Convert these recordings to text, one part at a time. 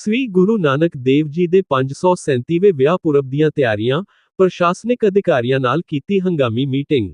ਸ੍ਰੀ ਗੁਰੂ ਨਾਨਕ ਦੇਵ ਜੀ ਦੇ 537ਵੇਂ ਵਿਆਹ ਪੁਰਬ ਦੀਆਂ ਤਿਆਰੀਆਂ ਪ੍ਰਸ਼ਾਸਨਿਕ ਅਧਿਕਾਰੀਆਂ ਨਾਲ ਕੀਤੀ ਹੰਗਾਮੀ ਮੀਟਿੰਗ।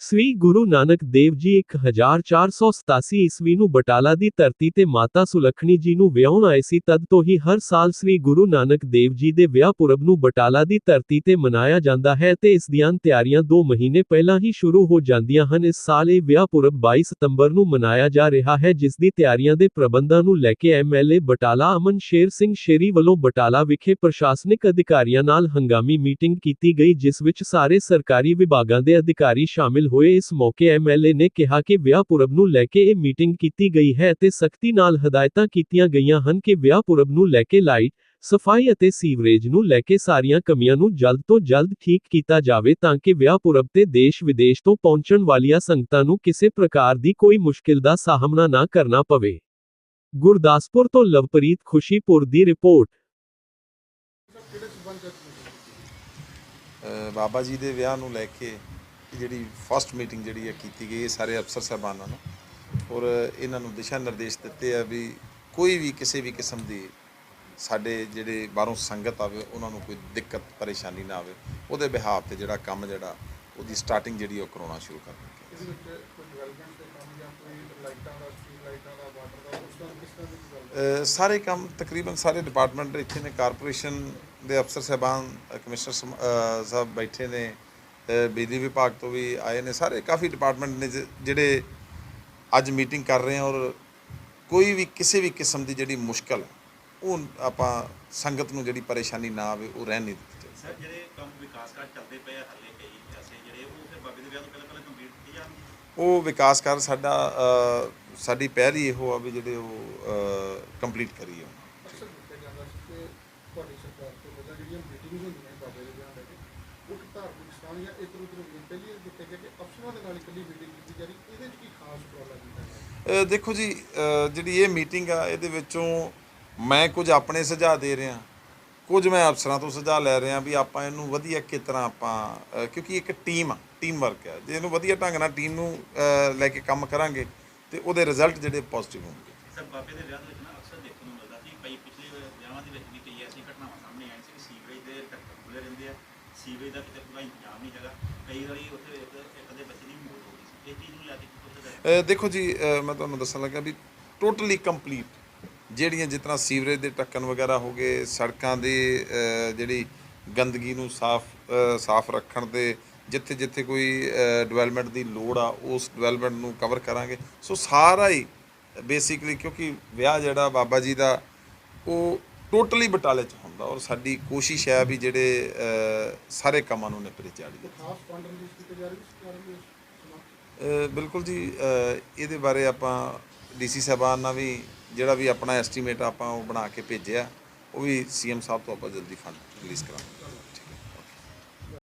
ਸ੍ਰੀ ਗੁਰੂ ਨਾਨਕ ਦੇਵ ਜੀ 1487 ਈਸਵੀ ਨੂੰ ਬਟਾਲਾ ਦੀ ਧਰਤੀ ਤੇ ਮਾਤਾ ਸੁਲੱਖਣੀ ਜੀ ਨੂੰ ਵਿਆਹੁਣ ਆਏ ਸੀ, ਤਦ ਤੋਂ ਹੀ ਹਰ ਸਾਲ ਸ੍ਰੀ ਗੁਰੂ ਨਾਨਕ ਦੇਵ ਜੀ ਦੇ ਵਿਆਹ ਪੁਰਬ ਨੂੰ ਬਟਾਲਾ ਦੀ ਧਰਤੀ ਤੇ ਮਨਾਇਆ ਜਾਂਦਾ ਹੈ ਤੇ ਇਸ ਦੀਆਂ ਤਿਆਰੀਆਂ 2 ਮਹੀਨੇ ਪਹਿਲਾਂ ਹੀ ਸ਼ੁਰੂ ਹੋ ਜਾਂਦੀਆਂ ਹਨ। ਇਸ ਸਾਲ ਇਹ ਵਿਆਹ ਪੁਰਬ 22 ਸਤੰਬਰ ਨੂੰ ਮਨਾਇਆ ਜਾ ਰਿਹਾ ਹੈ, ਜਿਸ ਦੀ ਤਿਆਰੀਆਂ ਦੇ ਪ੍ਰਬੰਧਾਂ ਨੂੰ ਲੈ ਕੇ ਐਮਐਲਏ ਬਟਾਲਾ ਅਮਨ ਸ਼ੇਰ ਸਿੰਘ ਸ਼ੇਰੀ ਵੱਲੋਂ ਬਟਾਲਾ ਵਿਖੇ ਪ੍ਰਸ਼ਾਸਨਿਕ ਅਧਿਕਾਰੀਆਂ ਨਾਲ ਹੰਗਾਮੀ ਮੀਟਿੰਗ ਕੀਤੀ ਗਈ, ਜਿਸ ਵਿੱਚ ਸਾਰੇ ਸਰਕਾਰੀ ਵਿਭਾਗਾਂ ਦੇ ਅਧਿਕਾਰੀ ਸ਼ਾਮਿਲ ਹੋਏ ਇਸ ਮੌਕੇ ਐਮਐਲਏ ਨੇ ਕਿਹਾ ਕਿ ਵਿਆਹ ਪੁਰਬ ਨੂੰ ਲੈ ਕੇ ਇਹ ਮੀਟਿੰਗ ਕੀਤੀ ਗਈ ਹੈ ਤੇ ਸਖਤੀ ਨਾਲ ਹਦਾਇਤਾਂ ਕੀਤੀਆਂ ਗਈਆਂ ਹਨ ਕਿ ਵਿਆਹ ਪੁਰਬ ਨੂੰ ਲੈ ਕੇ ਲਾਈਟ, ਸਫ਼ਾਈ ਅਤੇ ਸੀਵਰੇਜ ਨੂੰ ਲੈ ਕੇ ਸਾਰੀਆਂ ਕਮੀਆਂ ਨੂੰ ਜਲਦ ਤੋਂ ਜਲਦ ਠੀਕ ਕੀਤਾ ਜਾਵੇ ਤਾਂ ਕਿ ਵਿਆਹ ਪੁਰਬ ਤੇ ਦੇਸ਼ ਵਿਦੇਸ਼ ਤੋਂ ਪਹੁੰਚਣ ਵਾਲੀਆਂ ਸੰਗਤਾਂ ਨੂੰ ਕਿਸੇ ਪ੍ਰਕਾਰ ਦੀ ਕੋਈ ਮੁਸ਼ਕਿਲ ਦਾ ਸਾਹਮਣਾ ਨਾ ਕਰਨਾ ਪਵੇ। ਗੁਰਦਾਸਪੁਰ ਤੋਂ ਲਵਪ੍ਰੀਤ ਖੁਸ਼ੀਪੁਰ ਦੀ ਰਿਪੋਰਟ। ਬਾਬਾ ਜੀ ਦੇ ਵਿਆਹ ਨੂੰ ਲੈ ਕੇ ਜਿਹੜੀ ਫਸਟ ਮੀਟਿੰਗ ਜਿਹੜੀ ਹੈ ਕੀਤੀ ਗਈ ਹੈ ਸਾਰੇ ਅਫਸਰ ਸਾਹਿਬਾਨਾਂ ਨੂੰ। ਔਰ ਇਹਨਾਂ ਨੂੰ ਦਿਸ਼ਾ ਨਿਰਦੇਸ਼ ਦਿੱਤੇ ਆ ਵੀ ਕੋਈ ਵੀ ਕਿਸੇ ਵੀ ਕਿਸਮ ਦੀ ਸਾਡੇ ਜਿਹੜੇ ਬਾਹਰੋਂ ਸੰਗਤ ਆਵੇ ਉਹਨਾਂ ਨੂੰ ਕੋਈ ਦਿੱਕਤ ਪਰੇਸ਼ਾਨੀ ਨਾ ਆਵੇ। ਉਹਦੇ ਬਿਹਾਵ ਤੇ ਜਿਹੜਾ ਕੰਮ ਜਿਹੜਾ ਉਹਦੀ ਸਟਾਰਟਿੰਗ ਜਿਹੜੀ ਉਹ ਕਰਾਉਣਾ ਸ਼ੁਰੂ ਕਰ ਦਿੱਤੀ। ਇਹਦੇ ਵਿੱਚ ਕੋਈ ਡਿਵੈਲਪਮੈਂਟ ਦੇ ਕੰਮ ਜਾਂ ਕੋਈ ਲਾਈਟਾਂ ਦਾ ਸਟਰੀਟ ਲਾਈਟਾਂ ਦਾ ਵਾਟਰ ਦਾ ਉਸ ਤਰ੍ਹਾਂ ਕਿਸ ਤਰ੍ਹਾਂ ਦੀ ਗੱਲ ਅ, ਸਾਰੇ ਕੰਮ ਤਕਰੀਬਨ ਸਾਰੇ ਡਿਪਾਰਟਮੈਂਟ ਇੱਥੇ ਨੇ ਕਾਰਪੋਰੇਸ਼ਨ ਦੇ ਅਫਸਰ ਸਾਹਿਬਾਨ ਕਮਿਸ਼ਨਰ ਸਾਹਿਬ ਬੈਠੇ ਨੇ। ਬਿਜਲੀ ਵਿਭਾਗ ਤੋਂ ਵੀ ਆਏ ਨੇ। ਸਾਰੇ ਕਾਫੀ ਡਿਪਾਰਟਮੈਂਟ ਨੇ ਜਿਹੜੇ ਅੱਜ ਮੀਟਿੰਗ ਕਰ ਰਹੇ ਆ ਔਰ ਕੋਈ ਵੀ ਕਿਸੇ ਵੀ ਕਿਸਮ ਦੀ ਜਿਹੜੀ ਮੁਸ਼ਕਲ ਉਹ ਆਪਾਂ ਸੰਗਤ ਨੂੰ ਜਿਹੜੀ ਪਰੇਸ਼ਾਨੀ ਨਾ ਆਵੇ ਉਹ ਰਹਿਣ ਨਹੀਂ ਦਿੱਤੀ ਸਰ ਜਿਹੜੇ ਕੰਮ ਵਿਕਾਸ ਕਾਰਜ ਚੱਲਦੇ ਪਏ ਆ ਹੱਲੇ ਕਈ ਐਸੇ ਜਿਹੜੇ ਉਹ ਫਿਰ ਬਾਬੇ ਦੇ ਵਿਆਹ ਤੋਂ ਪਹਿਲਾਂ ਪਹਿਲਾਂ ਕੰਪਲੀਟ ਕੀਤੇ ਜਾਣਗੇ? ਉਹ ਵਿਕਾਸ ਕਰ ਸਾਡਾ ਸਾਡੀ ਪਹਿਲ ਹੀ ਇਹੋ ਆ ਵੀ ਜਿਹੜੇ ਉਹ ਕੰਪਲੀਟ ਕਰੀਏ। ਅਕਸਰ ਦੇਖਿਆ ਜਾਂਦਾ ਸੀ ਕਿ ਤੁਹਾਡੀ ਸਰਕਾਰ ਤੋਂ ਪਹਿਲਾਂ ਜਿਹੜੀਆਂ ਮੀਟਿੰਗਸ ਹੁੰਦੀਆਂ ਨੇ ਬਾਬੇ ਦੇ ਵਿਆਹ ਲੈ ਕੇ ਉਹ ਇੱਕ ਧਾਰਮਿਕ ਸਥਾਨ ਜਾਂ ਇੱਧਰ ਉੱਧਰ ਹੁੰਦੀਆਂ ਪਹਿਲੀ ਇਹ ਦੇਖਿਆ ਗਿਆ ਕਿ ਅਫਸਰਾਂ ਦੇ ਨਾਲ ਇਕੱਲੀ ਮੀਟਿੰਗ ਕੀਤੀ ਜਾ ਰਹੀ ਇਹਦੇ ਵਿੱਚ ਕੀ ਖਾਸ ਉਪਰਾਲਾ ਕੀਤਾ ਗਿਆ ਅ, ਦੇਖੋ ਜੀ ਜਿਹੜੀ ਇਹ ਮੀਟਿੰਗ ਆ ਇਹਦੇ ਵਿੱਚੋਂ ਮੈਂ ਕੁਝ ਆਪਣੇ ਸੁਝਾਅ ਦੇ ਰਿਹਾ। ਕੁਝ ਮੈਂ ਅਫਸਰਾਂ ਤੋਂ ਸੁਝਾਅ ਲੈ ਰਿਹਾ ਵੀ ਆਪਾਂ ਇਹਨੂੰ ਵਧੀਆ ਕਿਸ ਤਰ੍ਹਾਂ ਆਪਾਂ ਕਿਉਂਕਿ ਇੱਕ ਟੀਮ ਆ ਟੀਮ ਵਰਕ ਹੈ ਜੇ ਇਹਨੂੰ ਵਧੀਆ ਢੰਗ ਨਾਲ ਟੀਮ ਨੂੰ ਲੈ ਕੇ ਕੰਮ ਕਰਾਂਗੇ ਤੇ ਉਹਦੇ ਰਿਜ਼ਲਟ ਜਿਹੜੇ ਪੋਜ਼ਿਟਿਵ ਹੋਣਗੇ। ਸਰ ਬਾਬੇ ਦੇ ਵਿਆਹ ਦੇ ਵਿੱਚ ਨਾ ਅਕਸਰ ਦੇਖਣ ਨੂੰ ਮਿਲਦਾ ਸੀ ਕਈ ਪਿਛਲੇ ਵਿਆਹਾਂ ਦੇ ਵਿੱਚ ਵੀ ਕਈ ਐਸੀ ਘਟਨਾਵਾਂ ਸਾਹਮਣੇ ਆਈਆਂ ਸੀ ਕਿ ਸੀਵਰੇਜ ਦੇ ਢੱਕਣ ਖੁੱਲੇ ਰਹਿੰਦੇ ਆ। ਸੀਵਰੇਜ ਦਾ ਕਿਤੇ ਪੂਰਾ ਇੰਤਜ਼ਾਮ ਨਹੀਂ ਹੈਗਾ। ਕਈ ਵਾਰੀ ਉੱਥੇ ਇੱਕ ਇੱਕ ਦੇ ਬੱਚੇ ਦੀ ਮੌਤ ਹੋ ਗਈ ਸੀ। ਇਹ ਚੀਜ਼ ਨੂੰ ਲੈ ਕੇ ਉੱਥੇ ਦਾ ਅ, ਦੇਖੋ ਜੀ ਅ, ਮੈਂ ਤੁਹਾਨੂੰ ਦੱਸਣ ਲੱਗਾ ਵੀ ਟੋਟਲੀ ਕੰਪਲੀਟ ਜਿਹੜੀਆਂ ਜਿਸ ਤਰ੍ਹਾਂ ਸੀਵਰੇਜ ਦੇ ਢੱਕਣ ਵਗੈਰਾ ਹੋ ਗਏ ਸੜਕਾਂ ਦੀ ਅ, ਜਿਹੜੀ ਗੰਦਗੀ ਨੂੰ ਸਾਫ਼ ਅ, ਸਾਫ਼ ਰੱਖਣ ਤੇ ਜਿੱਥੇ ਜਿੱਥੇ ਕੋਈ ਡਿਵੈਲਪਮੈਂਟ ਦੀ ਲੋੜ ਆ ਉਸ ਡਿਵੈਲਪਮੈਂਟ ਨੂੰ ਕਵਰ ਕਰਾਂਗੇ। ਸੋ ਸਾਰਾ ਹੀ ਬੇਸਿਕਲੀ ਕਿਉਂਕਿ ਵਿਆਹ ਜਿਹੜਾ ਬਾਬਾ ਜੀ ਦਾ ਉਹ ਟੋਟਲੀ ਬਟਾਲੇ ਚ ਹੁੰਦਾ ਔਰ ਸਾਡੀ ਕੋਸ਼ਿਸ਼ ਹੈ ਵੀ ਜਿਹੜੇ ਸਾਰੇ ਕੰਮਾਂ ਨੂੰ ਨਿਪਰੇ ਚਾੜੀਏ ਖਾਸ ਫੰਡ ਰਿਲੀਜ਼ ਕੀਤੇ ਜਾ ਰਹੇ ਬਿਲਕੁਲ ਜੀ ਇਹਦੇ ਬਾਰੇ ਆਪਾਂ ਡੀਸੀ ਸਾਹਿਬਾਨ ਨਾਲ ਵੀ ਜਿਹੜਾ ਵੀ ਆਪਣਾ ਐਸਟੀਮੇਟ ਆਪਾਂ ਉਹ ਬਣਾ ਕੇ ਭੇਜਿਆ ਉਹ ਵੀ ਸੀਐਮ ਸਾਹਿਬ ਤੋਂ ਆਪਾਂ ਜਲਦੀ ਫੰਡ ਰਿਲੀਜ਼ ਕਰਾਂਗੇ।